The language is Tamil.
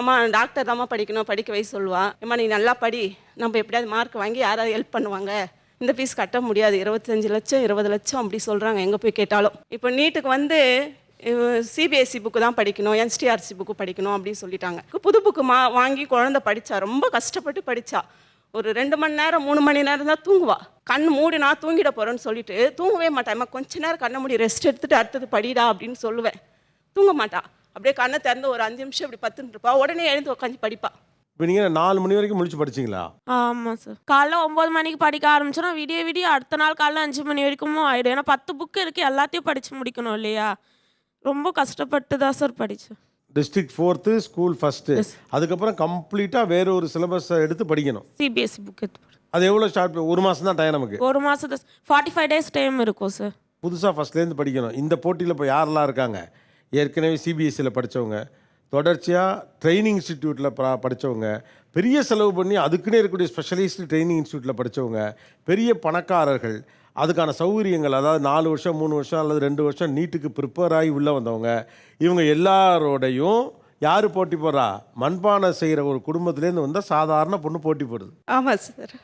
அம்மா டாக்டர் தாம்மா படிக்கணும் படிக்க வை சொல்லுவா. அம்மா நீ நல்லா படி. நம்ம எப்படியாவது மார்க் வாங்கி யாராவது ஹெல்ப் பண்ணுவாங்க. இந்த ஃபீஸ் கட்ட முடியாது. இருபத்தஞ்சு லட்சம் இருபது லட்சம் அப்படி சொல்கிறாங்க எங்கே போய் கேட்டாலும். இப்போ நீட்டுக்கு வந்து சிபிஎஸ்சி புக்கு தான் படிக்கணும். என்ஸ்டிஆர்சி புக்கு படிக்கணும் அப்படின்னு சொல்லிட்டாங்க. புது புக்கு மா வாங்கி குழந்தை படித்தா ரொம்ப கஷ்டப்பட்டு படித்தா ஒரு ரெண்டு மணி நேரம் மூணு மணி நேரம் தான் தூங்குவா. கண் மூடி நான் தூங்கிட போகிறேன்னு சொல்லிட்டு தூங்கவே மாட்டேன் அம்மா கொஞ்ச நேரம் கண்ணை மூடி ரெஸ்ட் எடுத்துட்டு அடுத்தது படிடா அப்படின்னு சொல்லுவேன். தூங்க மாட்டா. அப்படியே கண்ணை திறந்து ஒரு அஞ்சு நிமிஷம் இப்படி பத்துன்னு இருப்பா. உடனே எழுந்து உட்காந்து படிப்பா. இப்போ நீங்கள் நாலு மணி வரைக்கும் முழிச்சு படிச்சீங்களா? ஆமாம் சார் காலைல ஒம்பது மணிக்கு படிக்க ஆரம்பிச்சோன்னா விடிய விடிய அடுத்த நாள் காலைல அஞ்சு மணி வரைக்கும் ஆகிடும் ஏன்னா பத்து புக்கு இருக்குது எல்லாத்தையும் படித்து முடிக்கணும் இல்லையா? ரொம்ப கஷ்டப்பட்டு தான் சார் படித்தேன் டிஸ்ட்ரிக்ட் ஃபோர்த்து ஸ்கூல் ஃபஸ்ட்டு அதுக்கப்புறம் கம்ப்ளீட்டாக வேற ஒரு சிலபஸை எடுத்து படிக்கணும். சிபிஎஸ்சி புக் எடுத்து படி- அது எவ்வளோ ஸ்டார்ட் ஒரு மாதம் தான் டைம் நமக்கு. ஒரு மாதத்து ஃபார்ட்டி ஃபைவ் டேஸ் டைம் இருக்கும் சார் புதுசாக ஃபஸ்ட்லேருந்து படிக்கணும். இந்த போட்டியில் இப்போ யாரெல்லாம் இருக்காங்க? ஏற்கனவே சிபிஎஸ்சியில் படித்தவங்க தொடர்ச்சியாக ட்ரைனிங் இன்ஸ்டிடியூட்டில் ப படித்தவங்க பெரிய செலவு பண்ணி அதுக்குன்னே இருக்கக்கூடிய ஸ்பெஷலிஸ்ட் ட்ரைனிங் இன்ஸ்டியூட்டில் படித்தவங்க பெரிய பணக்காரர்கள். அதுக்கான சௌகரியங்கள் அதாவது நாலு வருஷம் மூணு வருஷம் அல்லது ரெண்டு வருஷம் நீட்டுக்கு ப்ரிப்பேர் ஆகி உள்ளே வந்தவங்க. இவங்க எல்லாரோடையும் யார் போட்டி போடுறா? மண்பானை செய்கிற ஒரு குடும்பத்துலேருந்து வந்தால் சாதாரண பொண்ணு போட்டி போடுது. ஆமாம் சார்